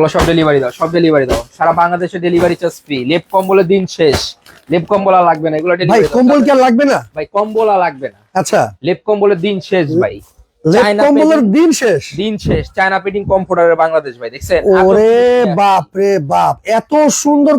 এগুলো সব ডেলিভারি দাও সব ডেলিভারি দাও। সারা বাংলাদেশে ডেলিভারি চার্জ ফ্রি লেপ কম্বলের দিন শেষ। লেপ কম্বল আর লাগবে না এগুলো ভাই কম্বল কি আর লাগবে না? ভাই কম্বল আর লাগবে না। আচ্ছা। লেপ কম্বলের দিন শেষ ভাই। লেপ কম্বলের দিন শেষ? দিন শেষ। চায়না পেটিং বাংলাদেশ ভাই দেখছেন? ওরে বাপ রে বাপ এত সুন্দর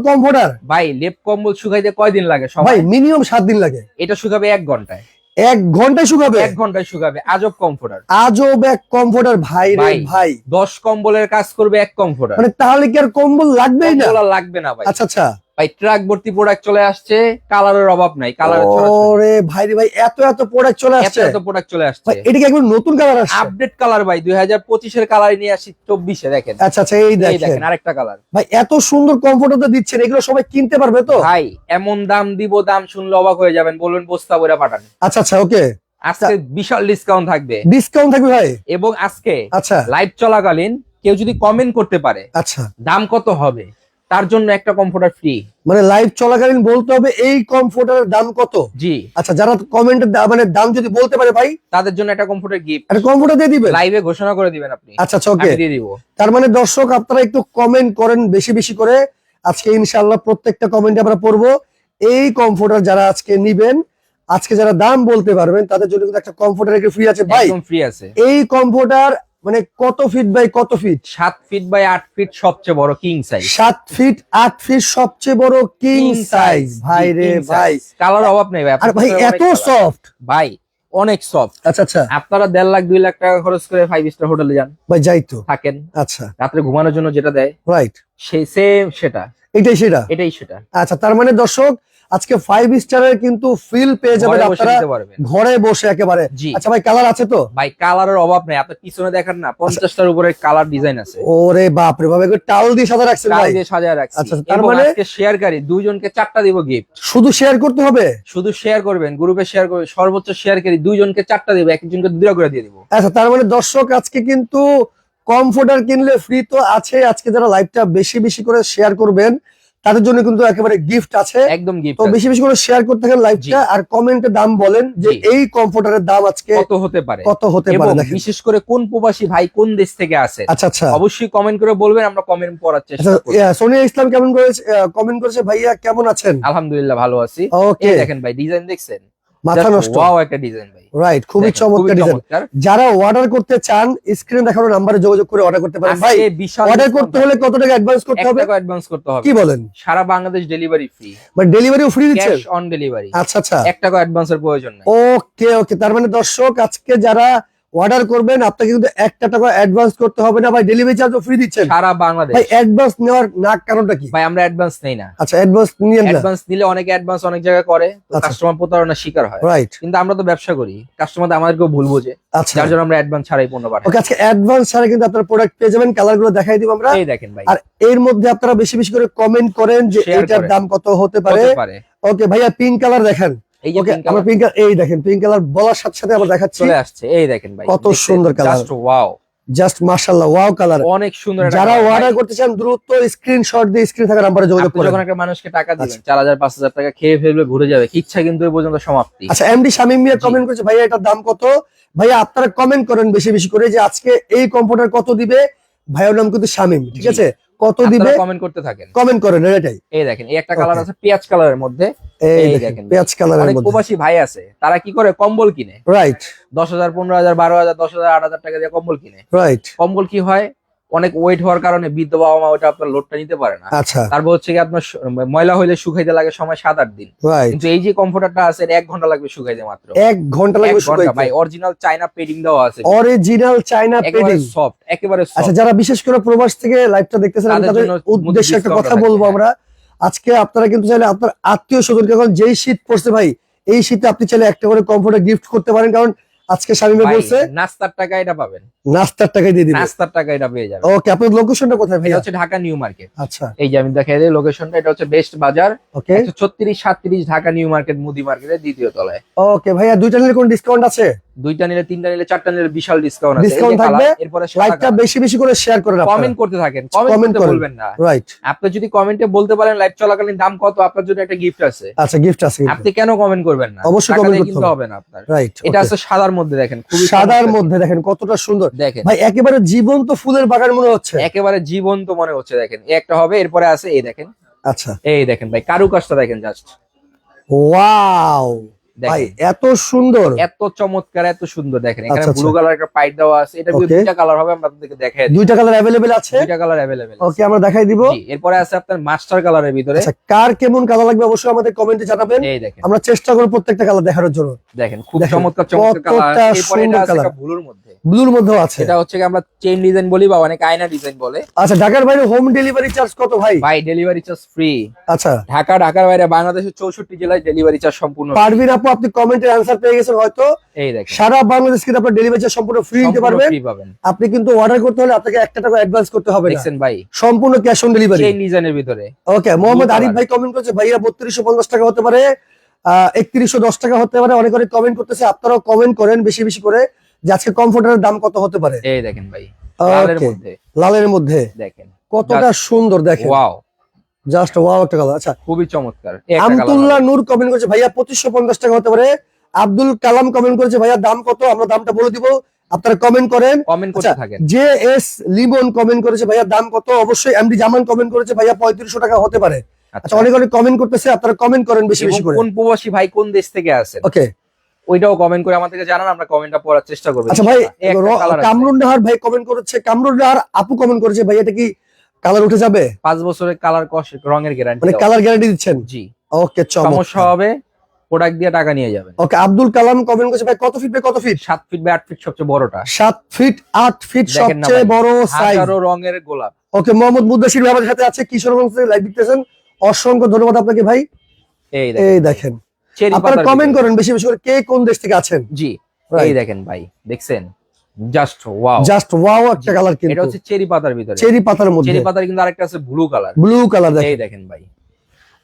ভাই লেপ কম্বল শুকাইতে কয়দিন লাগে ভাই মিনিমাম সাত দিন লাগে। এটা শুকাবে এক ঘন্টায়। এক ঘন্টায় শুকাবে? এক ঘন্টায় শুকাবে। আজব কমফোর্টার আজব এক কমফোর্টার ভাই রে ভাই। ভাই। দশ কম্বলের কাজ করবে এক কমফোর্টার মানে তাহলে কি আর কম্বল লাগবেই না? লাগবে না ভাই। আচ্ছা আচ্ছা। ভাই ট্রাক ভর্তি প্রোডাক্ট চলে আসছে কালারের অভাব নাই কালার ওরে ভাই ভাই এত এত প্রোডাক্ট চলে আসছে? এত প্রোডাক্ট চলে আসছে। এটা কি একবার নতুন কালার আসছে? আপডেট কালার ভাই দুই হাজার পঁচিশের কালার নিয়ে আসি চব্বিশে দেখেন। আচ্ছা আচ্ছা এই দেখেন আরেকটা কালার ভাই এত সুন্দর কম্পিউটার তো দিচ্ছেন এগুলো সবাই কিনতে পারবে তো? ভাই এমন দাম দিব দাম শুনলে অবাক হয়ে যাবেন বলবেন বস্তা বইরা পাঠান। আচ্ছা আচ্ছা ওকে। আজকে বিশাল ডিসকাউন্ট থাকবে। ডিসকাউন্ট থাকবে ভাই? এবং আজকে আচ্ছা। লাইভ চলাকালীন কেউ যদি কমেন্ট করতে পারে আচ্ছা। দাম কত হবে? তার জন্য একটা কম্পিউটার ফ্রি মানে লাইভ চলাকালীন বলতে হবে এই কম্পিউটারের দাম কত? জি। আচ্ছা যারা কমেন্টের মানে দাম যদি বলতে পারে ভাই তাদের জন্য একটা কম্পিউটার গিফট একটা দিয়ে দিবেন? লাইভে ঘোষণা করে দিবেন আপনি। আচ্ছা আচ্ছা ওকে দিয়ে দিব। তার মানে দর্শক আপনারা একটু কমেন্ট করেন বেশি বেশি করে। আজকে ইনশাআল্লাহ প্রত্যেকটা কমেন্টে আমরা পড়ব। এই কম্পিউটার যারা আজকে নিবেন আজকে যারা দাম বলতে পারবেন তাদের জন্য কিন্তু একটা কম্পিউটার ফ্রি আছে। ভাই একদম ফ্রি আছে। এই কম্পিউটার মানে কত ফিট বাই কত ফিট সাত ফিট বাই আট ফিট সবচেয়ে বড় কিং সাইজ সাত ফিট আট ফিট সবচেয়ে বড় কিং সাইজ ভাই রে ভাই। কালার অভাব নেই ভাই আর ভাই এত সফট ভাই অনেক সফট আচ্ছা আচ্ছা। আপনারা দেড় লাখ দুই লাখ টাকা খরচ করে ফাইভ স্টার হোটেলে যান। ভাই যাই তো। থাকেন। আচ্ছা। রাত্রে ঘুমানোর জন্য যেটা দেয় রাইট সেই সেম সেটা। এটাই সেটা? এটাই সেটা। আচ্ছা তার মানে দর্শক আজকে ফাইভ স্টারের কিন্তু ফিল পেয়ে যাবেন ঘরে বসে আপনারা ঘরে বসে একেবারে। আচ্ছা ভাই কালার আছে তো? ভাই কালারের অভাব নেই। আপনার পিছনে দেখেন না পঞ্চাশটার উপরে কালার ডিজাইন আছে। ওরে বাপ রে টাল দিয়ে সাদা রাখছেন ভাই। দিয়ে সাজায় রাখছি। আচ্ছা, তার মানে- আজকে শেয়ারকারী দুইজনকে চারটা দিব গিফট শুধু শেয়ার করতে হবে? শুধু শেয়ার করবেন গ্রুপে শেয়ার করবেন সর্বোচ্চ শেয়ারকারী দুইজনকে চারটা দিব একজনকে দুটা করে দিয়ে দিব। আচ্ছা তার মানে দর্শক আজকে কিন্তু কমফোর্টার কিনলে ফ্রি তো আছে আজকে যারা লাইভটা বেশি বেশি করে শেয়ার করবেন তাদের জন্য কিন্তু একেবারে গিফট আছে। একদম গিফট তো বেশি বেশি করে শেয়ার করতে থাকেন লাইভটা আর কমেন্টে দাম বলেন যে এই কমফোর্টারের দাম আজকে কত হতে পারে? কত হতে পারে বিশেষ করে কোন প্রবাসী ভাই কোন দেশ থেকে আছে আচ্ছা আচ্ছা। অবশ্যই কমেন্ট করে বলবেন আমরা কমেন্ট আচ্ছা চেষ্টা করব। হ্যাঁ সোনিয়া ইসলাম কেমন করেছে কমেন্ট করেছে? ভাইয়া কেমন আছেন? আলহামদুলিল্লাহ ভালো আছি। ওকে দেখেন ভাই ডিজাইন দেখছেন? মাথা নষ্ট। ওয়াও একটা ডিজাইন ভাই। রাইট খুবই চমৎকার ডিজাইন যারা অর্ডার করতে চান স্ক্রিনে দেখানো নম্বরে যোগাযোগ করে অর্ডার করতে পারেন। ভাই অর্ডার করতে হলে কত টাকা অ্যাডভান্স করতে হবে? টাকা অ্যাডভান্স করতে হবে। কি বলেন? সারা বাংলাদেশ ডেলিভারি ফ্রি মানে ডেলিভারিও ফ্রি দিচ্ছেন? ক্যাশ অন ডেলিভারি আচ্ছা আচ্ছা। এক টাকা অ্যাডভান্সের প্রয়োজন নাই। ওকে ওকে তার মানে দর্শক আজকে যারা অর্ডার করবেন আপনাকে কিন্তু একটা টাকা অ্যাডভান্স করতে হবে না ভাই ডেলিভারি চার্জও ফ্রি দিচ্ছেন। সারা বাংলাদেশ। ভাই অ্যাডভান্স নেওয়ার না কারণটা কি? ভাই আমরা অ্যাডভান্স নেই না। আচ্ছা অ্যাডভান্স নিয়েন না। অ্যাডভান্স নিলে অনেকে অ্যাডভান্স অনেক জায়গায় করে আচ্ছা। কাস্টমার প্রতারণার শিকার হয়। রাইট কিন্তু আমরা তো ব্যবসা করি কাস্টমার আমাদেরকেও ভুল বোঝে। আচ্ছা। যার জন্য আমরা অ্যাডভান্স ছাড়াই পণ্য পাঠাই। ওকে আজকে অ্যাডভান্স ছাড়া কিন্তু আপনার প্রোডাক্ট পেয়ে যাবেন কালারগুলো দেখাই দিব আমরা। এই দেখেন ভাই। আর এর মধ্যে আপনারা বেশি বেশি করে কমেন্ট করেন যে এটার দাম কত হতে পারে। হতে পারে। ওকে ভাইয়া পিঙ্ক কালার দেখেন। এই যে আমরা পিঙ্ক এই দেখেন পিঙ্ক কালার বলার সাথে সাথে আমরা দেখাচ্ছি। চলে আসছে এই দেখেন ভাই কত সুন্দর। জাস্ট ওয়াও জাস্ট মাশাআল্লাহ ওয়াও কালার অনেক সুন্দর যারা colour, ভাই। অর্ডার করতে চান দ্রুত স্ক্রিনশট দিয়ে স্ক্রিন থাকা নাম্বারে যোগাযোগ আপনি যখন একটা মানুষকে টাকা দিবেন আচ্ছা। টাকা খেয়ে ফেলবে ঘুরে যাবে ইচ্ছা কিন্তু এই পর্যন্ত সমাপ্তি। আচ্ছা এমডি শামিম মিয়া কমেন্ট করেছে ভাইয়া এটার দাম কত? ভাইয়া আপনারা কমেন্ট করেন বেশি বেশি করে যে আজকে এই কম্পিউটার কত দিবে। ভাইয়ের নাম কিন্তু শামিম ঠিক আছে? কত দিবে? কমেন্ট করতে থাকেন। কমেন্ট করেন এটাই। এই দেখেন এই একটা কালার আছে পেঁয়াজ কালারের মধ্যে। এই এই দেখেন দেখেন। পেঁয়াজ কালারের মধ্যে। প্রবাসী ভাই আছে তারা কি করে? কম্বল কিনে। রাইট টাকা দিয়ে কম্বল কিনে। রাইট কম্বল কি হয়? অনেক ওয়েট হওয়ার কারণে বৃদ্ধ বাবা মা ওটা আপনার লোডটা নিতে পারে না। আচ্ছা। তারপর হচ্ছে কি আপনার ময়লা হইলে শুকাইতে লাগে সময় সাত আট দিন। কিন্তু এই যে কমফোর্টারটা আছে এক ঘণ্টা লাগবে শুকাইতে মাত্র। এক ঘণ্টা লাগবে ভাই অরিজিনাল চাইনা পেডিং দেওয়া আছে। অরিজিনাল চায়না একেবারে পেডিং সফট একেবারে আচ্ছা যারা বিশেষ করে প্রবাস থেকে লাইভটা দেখতেছেন আমি তাদের তাদের উদ্দেশ্যে একটা কথা বলব। আমরা। আজকে আপনারা কিন্তু চাইলে আপনার আত্মীয় স্বজনকে এখন যেই শীত পড়ছে ভাই এই শীতে আপনি চাইলে একটা করে কমফোর্টার গিফট করতে পারেন। কারণ আজকে স্বামী বলছে নাস্তার টাকা এটা পাবেন। নাস্তার টাকায় দিয়ে দিবে। নাস্তার টাকা এটা পেয়ে যাবেন। ওকে আপনার লোকেশনটা কোথায় এটা ভাইয়া? হচ্ছে ঢাকা নিউ মার্কেট। আচ্ছা। এই যে আমি দেখাই দিই লোকেশনটা এটা হচ্ছে বেস্ট বাজার ওকে একশো ছত্রিশ সাতত্রিশ ঢাকা নিউ মার্কেট মুদি মার্কেটের দ্বিতীয় তলায়। ওকে ভাইয়া দুইটা নিলে কোন ডিসকাউন্ট আছে? দুইটা নিলে তিনটা নিলে চারটা নিলে বিশাল ডিসকাউন্ট আছে। যে থাকবে, এরপরে লাইকটা বেশি বেশি করে শেয়ার করেন কমেন্ট করতে থাকেন। কমেন্ট। বলবেন না। রাইট আপনি যদি কমেন্টে বলতে পারেন লাইভ চলাকালীন দাম কত আপনার জন্য একটা গিফট আছে। আচ্ছা গিফট আছে আপনি কেন কমেন্ট করবেন না? অবশ্যই দিয়ে করতে হবে। হবে না আপনার। রাইট এটা আছে সাদার মধ্যে দেখেন খুবই সাদার মধ্যে দেখেন কতটা সুন্দর। দেখেন। ভাই একেবারে জীবন্ত ফুলের বাগান মনে হচ্ছে। একেবারে জীবন্ত মনে হচ্ছে দেখেন। এই একটা হবে এরপরে আছে এই দেখেন। আচ্ছা। এই দেখেন ভাই কারুকাজটা দেখেন জাস্ট ওয়াও ভাই দেখেন এত সুন্দর এত চমৎকার এত সুন্দর দেখেন এখানে আচ্ছা, আচ্ছা। ব্লু কালার একটা পাইপ দেওয়া আছে এটা Okay. দুইটা কালার হবে আমরা আপনাদেরকে দেখাই দিই দুইটা কালার অ্যাভেলেবেল আছে দুইটা কালার अवेलेबल ওকে আমরা দেখাই দিব জি এরপরে আছে আপনার মাস্টার কালারের ভিতরে আচ্ছা কার কেমন কালার লাগবে অবশ্যই আমাদের কমেন্টে জানাবেন এই দেখেন আমরা চেষ্টা করব প্রত্যেকটা কালার দেখানোর জন্য দেখেন খুব দেখেন, চমৎকার চমৎকার কতটা কালার এরপরে এটা সুন্দর আছে colour। একটা ব্লুর মধ্যে ব্লুর মধ্যেও আছে এটা হচ্ছে কি আমরা চেইন ডিজাইন বলি বা অনেক আয়না ডিজাইন বলে আচ্ছা ঢাকার বাইরে হোম ডেলিভারি চার্জ কত ভাই ভাই ডেলিভারি চার্জ ফ্রি আচ্ছা ঢাকা ঢাকার বাইরে বাংলাদেশের চৌষট্টি জেলায় ডেলিভারি চার্জ সম্পূর্ণ পারবিন আপু আপনি কমেন্টের অ্যান্সার পেয়ে গেছেন হয়তো। এই দেখেন। সারা বাংলাদেশ কিন্তু আপনার ডেলিভারি সম্পূর্ণ ফ্রি নিতে পারবেন। আপনি কিন্তু অর্ডার করতে হলে আপনাকে একটা টাকা অ্যাডভান্স করতে হবে ভাই। সম্পূর্ণ ক্যাশ অন ডেলিভারি চেইন ডিজাইনের ভিতরে। ওকে মোহাম্মদ আরিফ ভাই কমেন্ট করেছে ভাইয়া বত্রিশশো পঞ্চাশ টাকা হতে পারে একত্রিশশো দশ টাকা হতে পারে। অনেক অনেক কমেন্ট করতেছে আপনারাও কমেন্ট করেন বেশি বেশি করে যে আজকে কমফোর্টারের দাম কত হতে পারে। এই দেখেন ভাই লালের মধ্যে। লালের মধ্যে। দেখেন। কতটা সুন্দর দেখেন। ওয়াও জাস্ট ওয়াও একটা কালার আচ্ছা খুবই চমৎকার। আমতুল্লাহ নূর কমেন্ট করেছে ভাইয়া পঁচিশশো পঞ্চাশ টাকা হতে পারে। আব্দুল কালাম কমেন্ট করেছে ভাইয়া দাম কত? আমরা দামটা বলে দিব। আপনারা কমেন্ট করেন। কমেন্ট করতে আচ্ছা, থাকেন। জে এস লিমন কমেন্ট করেছে ভাইয়া দাম কত? অবশ্যই এমডি জামান কমেন্ট করেছে ভাইয়া পঁয়ত্রিশশো টাকা হতে পারে। আচ্ছা। আচ্ছা অনেক অনেক কমেন্ট করতেছে আপনারা কমেন্ট করেন বেশি বেশি করে। কোন প্রবাসী ভাই কোন দেশ থেকে আসেন? ওকে ওইটাও কমেন্ট করে আমাদেরকে জানান আমরা কমেন্টটা পড়ার চেষ্টা করব। আচ্ছা ভাই। কামরুন নাহার ভাই কমেন্ট করেছে কামরুন নাহার আপু কমেন্ট করেছে ভাই এটা কি কালার উঠে যাবে? পাঁচ বছরের কালার রঙের গ্যারান্টি মানে কালার গ্যারান্টি দিচ্ছেন? জি। ওকে সমস্যা হবে প্রোডাক্ট দিয়ে টাকা নিয়ে যাবেন। ওকে আব্দুল কালাম কমেন্ট করেছে ভাই কত ফিট বাই কত ফিট সাত ফিট বাই আট ফিট সবচেয়ে বড়টা। সাত ফিট আট ফিট সবচেয়ে বড় সাইজ হাজারো রঙের গোলাপ। ওকে মোহাম্মদ মুদাসির ভাই আমাদের সাথে আছে কিশোরগঞ্জ থেকে লাইভ দেখতেছেন। অসংখ্য ধন্যবাদ আপনাকে ভাই। এই দেখেন। এই দেখেন। আপনারা কমেন্ট করেন বেশি বেশি করে কে কোন দেশ থেকে আছেন? জি. এই দেখেন ভাই দেখছেন? জাস্ট ওয়াও জাস্ট ওয়াও একটা কালার এটা কিন্তু হচ্ছে চেরি পাতার ভিতরে। চেরি পাতার মধ্যে। চেরি পাতার কিন্তু আরেকটা আছে ব্লু কালার ব্লু কালার দেখেন। এই দেখেন ভাই।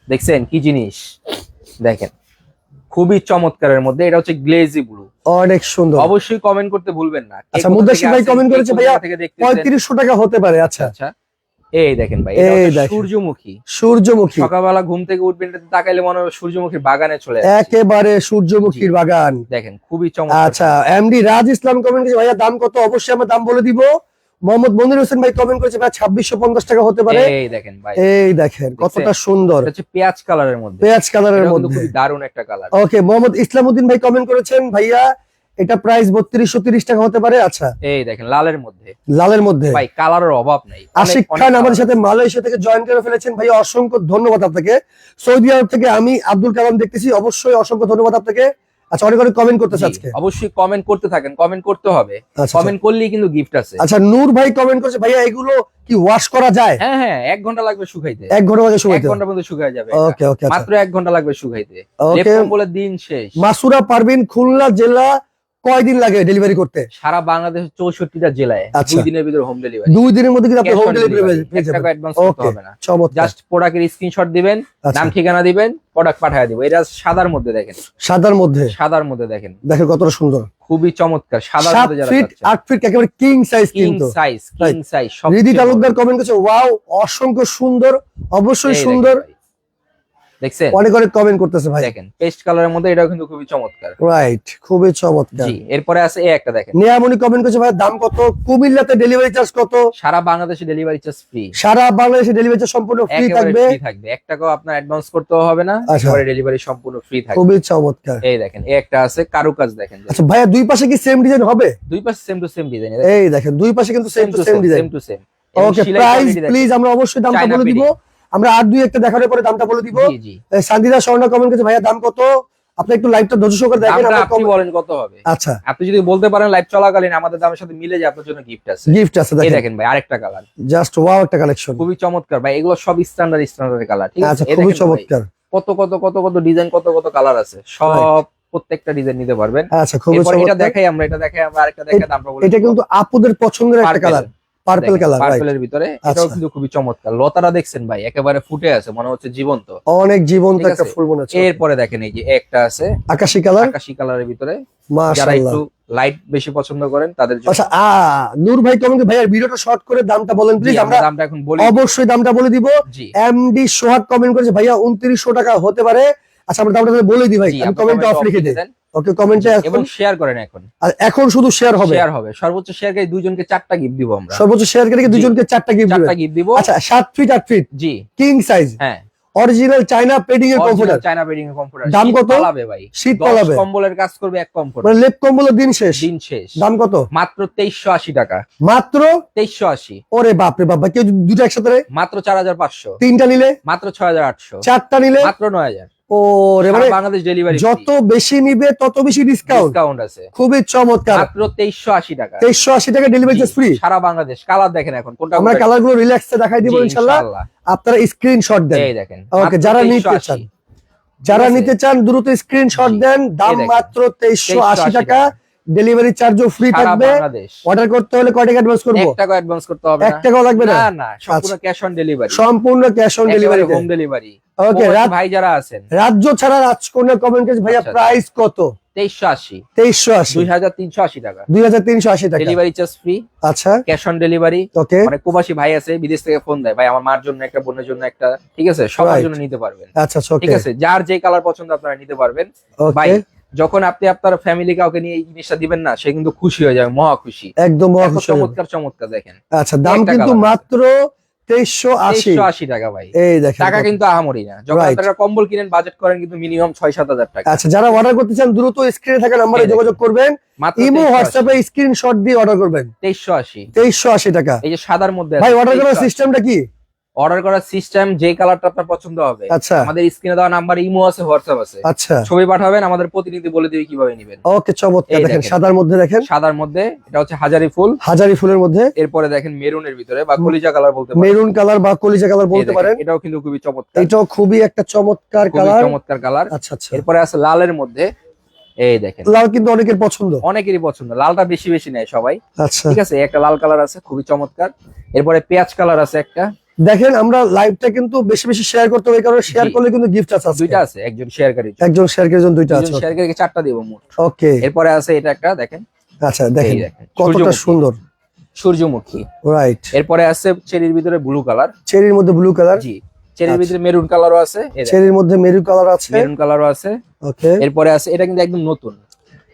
দেখছেন কি জিনিস? দেখেন। খুবই চমৎকারের মধ্যে। এটা হচ্ছে গ্লেজি ব্লু অনেক সুন্দর। অবশ্যই কমেন্ট করতে ভুলবেন না। আচ্ছা, থেকে ভাই কমেন্ট করেছে, ভাইয়া, জায়গা থেকে দেখতেছেন? পঁয়ত্রিশশো টাকা হতে পারে আচ্ছা। আচ্ছা। এই দেখেন ভাই এটা এই সূর্যমুখী। সূর্যমুখী। সকালবেলা ঘুম থেকে উঠবেন তাকাইলে মনে হবে সূর্যমুখীর বাগানে চলে একেবারে সূর্যমুখীর বাগান। দেখেন খুবই চমৎকার। আচ্ছা এমডি রাজ ইসলাম কমেন্ট করেছে ভাইয়া দাম কত? অবশ্যই আমরা দাম বলে দিব। মোহাম্মদ মনির হোসেন ভাই কমেন্ট করেছে ভাই ছাব্বিশশো পঞ্চাশ টাকা হতে পারে। এই দেখেন ভাই। এই দেখেন কতটা সুন্দর। পেঁয়াজ কালারের মধ্যে। পেঁয়াজ কালারের মধ্যে। দারুণ একটা কালার ওকে মোহাম্মদ ইসলামউদ্দিন ভাই কমেন্ট করেছেন ভাইয়া এটা প্রাইস বত্রিশশো তিরিশ টাকা হতে পারে আচ্ছা। এই দেখেন লালের মধ্যে। লালের মধ্যে। ভাই কালারের অভাব নাই। আশিক খান আমাদের সাথে মালয়েশিয়া থেকে জয়েন করে ফেলেছেন। ভাইয়া অসংখ্য ধন্যবাদ আপনাকে। সৌদি আরব থেকে আমি আব্দুল কালাম দেখতেছি অবশ্যই অসংখ্য ধন্যবাদ আপনাকে। আচ্ছা অনেক অনেক কমেন্ট করতেছে আজকে। অবশ্যই কমেন্ট করতে থাকেন। কমেন্ট করতে হবে। আচ্ছা কমেন্ট করলেই কিন্তু গিফট আছে। আচ্ছা নূর ভাই কমেন্ট করেছে ভাইয়া এগুলো কি ওয়াশ করা যায়? হ্যাঁ হ্যাঁ এক ঘণ্টা লাগবে শুকাইতে। এক ঘণ্টা এক ঘণ্টা মধ্যে শুকায় যাবে ওকে ওকে আচ্ছা। মাত্র এক ঘণ্টা লাগবে শুকাইতে। দিন শেষ। মাসুরা পারবিন খুলনা জেলা কয়দিন লাগে ডেলিভারি করতে? সারা বাংলাদেশের চৌষট্টিটা জেলায়। আচ্ছা। দুই দিনের ভিতরে হোম ডেলিভারি দুই দিনের মধ্যে কিন্তু আপনি হোম ডেলিভারি পেয়ে যাবেন অ্যাডভান্স করতে হবে না। চমৎকার। জাস্ট প্রোডাক্টের স্ক্রিনশট দিবেন আচ্ছা। নাম ঠিকানা দিবেন প্রোডাক্ট পাঠিয়ে দিব। এটা সাদার মধ্যে দেখেন। সাদার মধ্যে? সাদার মধ্যে দেখেন। দেখেন কতটা সুন্দর। খুবই চমৎকার সাদার মধ্যে যারা ফিট আট ফিট একেবারে কিং সাইজ কিং কিন্তু সাইজ কিং সাইজ সব রিদি তালুকদার কমেন্ট করেছে ওয়াও অসংখ্য সুন্দর অবশ্যই সুন্দর। দেখছেন? অনেক অনেক কমেন্ট করতেছে ভাই। দেখেন পেস্ট কালারের মধ্যে এটাও কিন্তু খুবই চমৎকার। রাইট খুবই চমৎকার। জি এরপরে আছে এই একটা দেখেন। নিয়ামনি কমেন্ট করেছে ভাই দাম কত? কুমিল্লাতে ডেলিভারি চার্জ কত? সারা বাংলাদেশে ডেলিভারি চার্জ ফ্রি সারা বাংলাদেশে ডেলিভারি চার্জ সম্পূর্ণ ফ্রি থাকবে। ফ্রি থাকবে। এক টাকাও আপনার অ্যাডভান্স করতেও হবে না আচ্ছা। একেবারে ডেলিভারি সম্পূর্ণ ফ্রি থাকবে। খুবই চমৎকার। এই দেখেন এই একটা আছে কারুকাজ দেখেন। আচ্ছা ভাইয়া দুই পাশে কি সেম ডিজাইন হবে? দুই পাশে সেম টু সেম ডিজাইন এই দেখেন। দুই পাশে কিন্তু same to same design same to same okay price please আমরা অবশ্যই দামটা বলে দিব। আমরা আর দুই একটা দেখানোর পরে দামটা বলে দিব। সান্দিদা স্বর্ণা কমেন্ট করেছে ভাইয়া দাম কত? আপনি একটু লাইভটা ধৈর্য সহকারে দেখেন আপনি বলেন কত হবে? আচ্ছা। আপনি যদি বলতে পারেন লাইভ চলাকালীন আমাদের দামের সাথে মিলে যায় আপনার জন্য গিফট আছে। গিফট আছে দেখেন। দেখেন ভাই আরেকটা কালার জাস্ট ওয়াও একটা কালেকশন খুবই চমৎকার ভাই এগুলো সব স্ট্যান্ডার্ড স্ট্যান্ডার্ড কালার ঠিক আচ্ছা আছে খুবই চমৎকার। কত কত কত কত ডিজাইন কত কত কালার আছে? সব প্রত্যেকটা ডিজাইন নিতে পারবেন। আচ্ছা খুবই এটা দেখাই আমরা এটা দেখাই আমরা আরেকটা দেখাই দামটা বলে এটা কিন্তু আপুদের পছন্দের একটা কালার পার্পল কালার পার্পেলের ভিতরে এটাও আচ্ছা। কিন্তু খুবই চমৎকার। লতাটা দেখছেন ভাই একেবারে ফুটে আছে মনে হচ্ছে জীবন্ত। অনেক জীবন্ত একটা ফুল মনে হচ্ছে। এরপরে দেখেন এই যে একটা আছে আকাশি কালার আকাশি কালারের ভিতরে। যারা একটু লাইট বেশি পছন্দ করেন তাদের জন্য। আচ্ছা আ নূর ভাই কমেন্ট ভাইয়ার ভিডিওটা শর্ট করে দামটা বলেন প্লিজ আমরা দামটা এখন বলি। অবশ্যই দামটা বলে দিব। এমডি সোহাগ কমেন্ট করেছে ভাইয়া উনত্রিশশো টাকা হতে পারে। আচ্ছা আমরা দামটা বলে দিই ভাই। আমি কমেন্টে অফ লিখে দিই। দেন। ওকে কমেন্টে এবং শেয়ার করেন এখন। আর এখন শুধু শেয়ার হবে? শেয়ার হবে। সর্বোচ্চ শেয়ারকারী দুইজনকে চারটা গিফট দিব আমরা। সর্বোচ্চ শেয়ারকারীকে দুইজনকে চারটা গিফট দিব চারটা গিফট দিব। আচ্ছা 7 ফিট 8 ফিট জি। কিং সাইজ হ্যাঁ। অরিজিনাল চায়না পেডিং এর কমফোর্টার চায়না পেডিং এর কমফোর্টার দাম কত? পালাবে ভাই। শীত পালাবে। কম্বলের কাজ করবে এক কমফোর্ট মানে লেপ কম্বলের দিন শেষ? দিন শেষ। দাম কত? মাত্র 2380 টাকা। মাত্র? 2380 ওরে বাপ রে বাবা কেউ দুটো একসাথে মাত্র 4500 তিনটা নিলে? মাত্র 6800 চারটা নিলে? মাত্র 9000 ও বাংলাদেশ যত বেশি নিবে তত বেশি আছে। খুবই চমৎকার। টাকা। 2380 টাকা ডেলিভারি ফ্রি সারা বাংলাদেশ। কালার দেখেন এখন আমরা দেখাই দিব আপনারা স্ক্রিনশট দেন। দেখেন যারা নিতে চান। যারা নিতে চান দ্রুত স্ক্রিনশট দেন। দাম মাত্র 2380 টাকা। ডেলিভারি চার্জও ফ্রি থাকবে। অর্ডার করতে হলে কয় টাকা অ্যাডভান্স করব? এক টাকা অ্যাডভান্স করতে হবে না। টাকাও লাগবে না? না না সম্পূর্ণ ক্যাশ অন ডেলিভারি সম্পূর্ণ cash on delivery home delivery okay রাত ভাই যারা আছেন। রাজ্য ছাড়া রাজকন্যা কমেন্ট ভাইয়া আচ্ছা, প্রাইস কত? তেইশশো আশি। দুই হাজার তিনশো আশি টাকা। দুই হাজার তিনশো আশি টাকা। ডেলিভারি চার্জ ফ্রি আচ্ছা। ক্যাশ অন ডেলিভারি ওকে অনেক প্রবাসী ভাই আছে বিদেশ থেকে ফোন দেয়। ভাই আমার মার জন্য একটা বোনের জন্য একটা ঠিক আছে? সবার জন্য নিতে পারবেন। আচ্ছা ঠিক আছে? যার যে কালার পছন্দ আপনারা নিতে পারবেন। ভাই যখন আপনি আপনার ফ্যামিলি কাউকে নিয়ে এই জিনিসটা দিবেন না সে কিন্তু খুশি হয়ে যাবে মহা খুশি। একদম চমৎকার চমৎকার দেখেন। আচ্ছা দাম কিন্তু মাত্র তেইশশো আশি। আশি টাকা ভাই। এই দেখেন টাকা কিন্তু আহামরি না। যখন. আপনারা কম্বল কিনেন বাজেট করেন কিন্তু মিনিমাম ছয় সাত হাজার টাকা। আচ্ছা যারা অর্ডার করতে চান দ্রুত স্ক্রিনে থাকা নাম্বারে যোগাযোগ করবেন। ইমো হোয়াটসঅ্যাপে স্ক্রিনশট দিয়ে অর্ডার করবেন। তেইশশো আশি। তেইশশো আশি টাকা। এই যে সাদার মধ্যে ভাই অর্ডার করার সিস্টেমটা কি? অর্ডার করার সিস্টেম যে কালারটা আপনার পছন্দ হবে। আচ্ছা। আমাদের স্ক্রিনে দেওয়া নাম্বার ইমো আছে হোয়াটসঅ্যাপ আছে। আচ্ছা। ছবি পাঠাবেন আমাদের প্রতিনিধি বলে দিবে কীভাবে নেবেন। ওকে চমৎকার। দেখেন। সাদার মধ্যে দেখেন। সাদার মধ্যে এটা হচ্ছে হাজারি ফুল। হাজারি ফুলের মধ্যে। এরপরে দেখেন মেরুনের ভিতরে বা কলিজা কালার বলতে পারেন। মেরুন কালার বা কলিজা কালার বলতে পারেন। এটাও কিন্তু খুবই চমৎকার। এটাও খুবই একটা চমৎকার কালার চমৎকার কালার আচ্ছা আচ্ছা। এরপরে আছে লালের মধ্যে। এই দেখেন। লাল কিন্তু অনেকের পছন্দ। অনেকেরই পছন্দ। লালটা বেশি বেশি নেয় সবাই। আচ্ছা। ঠিক আছে একটা লাল কালার আছে খুবই চমৎকার। এরপরে পেঁয়াজ কালার আছে একটা। দেখেন আমরা লাইভটা কিন্তু বেশি বেশি শেয়ার করতে হবে কারণ শেয়ার করলে কিন্তু গিফট আছে। দুইটা আছে একজন শেয়ারকারী একজন শেয়ার করার জন্য দুইটা আছে শেয়ারকারীকে চারটা দিব মোট। ওকে এরপরে আছে এটা একটা দেখেন। আচ্ছা দেখেন কতটা সুন্দর। সূর্যমুখী। রাইট এরপরে আছে চেরির ভিতরে ব্লু কালার চেরির মধ্যে ব্লু কালার জি চেরির আচ্ছা। ভিতরে মেরুন কালারও আছে চেরির মধ্যে মেরুন কালার আছে। মেরুন কালারও আছে। ওকে এরপরে আছে এটা কিন্তু একদম নতুন।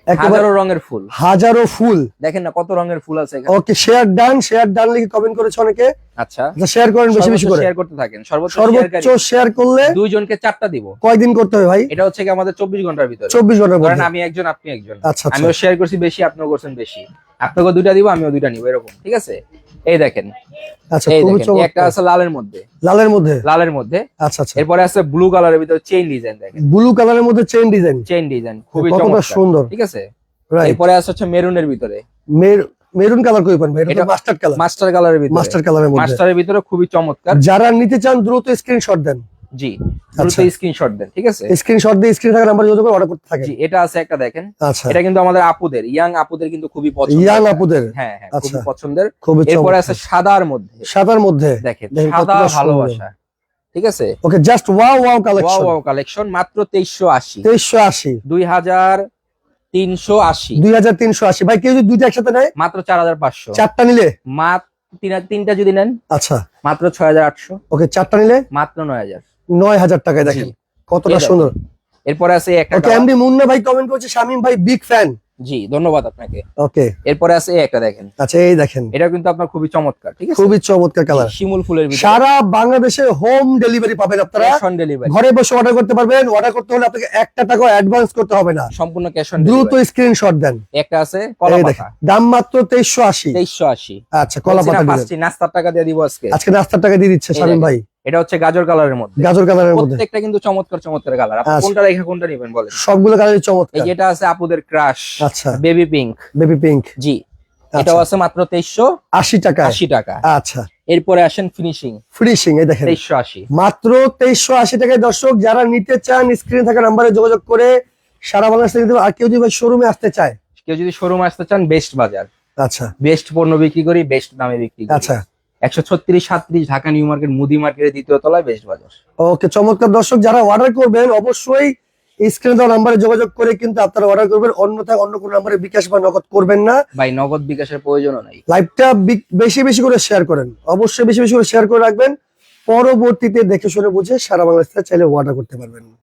হাজারো রঙের ফুল। হাজারো ফুল। দেখেন না কত রঙের ফুল আছে এখানে। ওকে শেয়ার ডান শেয়ার ডান লিখে কমেন্ট করেছে অনেকে। আচ্ছা। আচ্ছা শেয়ার করেন বেশি বেশি করে। শেয়ার করতে থাকেন। সর্বোচ্চ শেয়ার করলে দুইজনকে চারটা দিব। কয়দিন করতে হবে ভাই? এটা হচ্ছে কি আমাদের চব্বিশ ঘণ্টার ভিতরে। চব্বিশ ঘণ্টার ধরেন মধ্যে। আমি একজন আপনি একজন। আচ্ছা আচ্ছা। আমিও শেয়ার করছি বেশি আপনিও করছেন বেশি। আপনাকে দুইটা দিব আমিও দুইটা নিব এরকম ঠিক আছে? এই দেখেন। আচ্ছা একটা আছে লালের মধ্যে। লালের মধ্যে? লালের মধ্যে। আচ্ছা আচ্ছা। এরপরে আছে ব্লু কালারের ভিতরে চেইন ডিজাইন দেখেন। ব্লু কালারের মধ্যে চেইন ডিজাইন চেইন ডিজাইন খুবই চমৎকার। সুন্দর। ঠিক আছে? এরপরে আছে হচ্ছে মেরুনের ভিতরে। মেরুন কালার কই পান ভাই? এটা এটা- কালার মাস্টার কালারের ভিতরে। মাস্টার কালারের মধ্যে। মাস্টারের ভিতরে খুবই চমৎকার। যারা নিতে চান দ্রুত স্ক্রিনশট দেন। জি দ্রুত আচ্ছা। স্ক্রিনশট দেন ঠিক আছে? স্ক্রিনশট দিয়ে স্ক্রিন থাকা নাম্বার যোগাযোগ করে অর্ডার করতে থাকেন। জি এটা আছে একটা দেখেন। আচ্ছা। এটা কিন্তু আমাদের আপুদের ইয়াং আপুদের কিন্তু খুবই পছন্দ ইয়াং আপুদের? হ্যাঁ হ্যাঁ আচ্ছা। খুবই পছন্দের। এরপরে আছে সাদার মধ্যে। সাদার মধ্যে? দেখেন সাদা ভালোবাসা ঠিক আছে? Okay just wow wow collection wow collection মাত্র তেইশশো আশি। তেইশশো আশি। দুই হাজার তিনশো আশি। দুই হাজার তিনশো আশি। ভাই কেউ যদি দুইটা একসাথে নেয়? মাত্র চার হাজার পাঁচশো। চারটা নিলে? মাত্র তিন- তিনটা যদি নেন? আচ্ছা। মাত্র ছয় হাজার আটশো। ওকে চারটা নিলে? মাত্র নয় হাজার। নয় হাজার টাকায় দেখেন কতটা সুন্দর। এরপরে আছে একটা ওকে মুন্না ভাই কমেন্ট করছে শামিম ভাই বিগ ফ্যান জি ধন্যবাদ আপনাকে। ওকে। এরপরে আছে একটা দেখেন। আচ্ছা এই দেখেন। এটা কিন্তু আপনার খুবই চমৎকার ঠিক আছে? খুবই চমৎকার কালার শিমুল ফুলের ভিতরে। সারা বাংলাদেশে হোম ডেলিভারি পাবেন আপনারা। ক্যাশ অন ডেলিভারি ঘরে বসে অর্ডার করতে পারবেন। অর্ডার করতে হলে আপনাকে একটা টাকা অ্যাডভান্স করতে হবে না। সম্পূর্ণ ক্যাশ অন দ্রুত স্ক্রিনশট দেন। একটা আছে কলা এই পাতা। দেখেন দাম মাত্র তেইশশো আশি। তেইশশো আশি। আচ্ছা কলা পাতা দিবেন পাঁচটি নাস্তার টাকা দিয়ে দিব আজকে। আজকে নাস্তার টাকা দিয়ে দিচ্ছে শামিম ভাই। এটা হচ্ছে গাজর কালারের মধ্যে। গাজর কালারের মধ্যে। প্রত্যেকটা কিন্তু চমৎকার চমৎকার কালার। আপনি আচ্ছা। কোনটা রেখে কোনটা নেবেন বলেন? সবগুলো কালারই এই চমৎকার যেটা আছে আপুদের ক্রাশ আচ্ছা। বেবি পিঙ্ক বেবি পিঙ্ক জি। আচ্ছা। এটাও আছে মাত্র তেইশশো আশি টাকা। আশি টাকা। আচ্ছা। এরপরে আসেন ফিনিশিং ফিনিশিং এই দেখেন। তেইশশো আশি। মাত্র তেইশশো আশি টাকায় দর্শক যারা নিতে চান স্ক্রিনে থাকা নাম্বারে যোগাযোগ করে সারা বাংলাদেশ থেকে আর কেউ যদি শোরুমে আসতে চায়? কেউ যদি শোরুম আসতে চান বেস্ট বাজার আচ্ছা। বেস্ট পণ্য বিক্রি করি বেস্ট দামে বিক্রি করি। আচ্ছা। একশো ছত্রিশ সাত্রিশ ঢাকা নিউ মার্কেট মুদি মার্কেটের দ্বিতীয় তলায় বেস্ট বাজার। ওকে চমৎকার দর্শক যারা অর্ডার করবেন অবশ্যই স্ক্রিনে দেওয়া নাম্বারে যোগাযোগ করে কিন্তু আপনারা অর্ডার করবেন অন্যথায় অন্য কোনো নাম্বারে বিকাশ বা নগদ করবেন না। ভাই নগদ বিকাশের প্রয়োজনও নাই। লাইভটা বেশি বেশি করে শেয়ার করেন। অবশ্যই বেশি বেশি করে শেয়ার করে রাখবেন। পরবর্তীতে দেখে শুনে বুঝে সারা বাংলাদেশে চাইলে অর্ডার করতে পারবেন।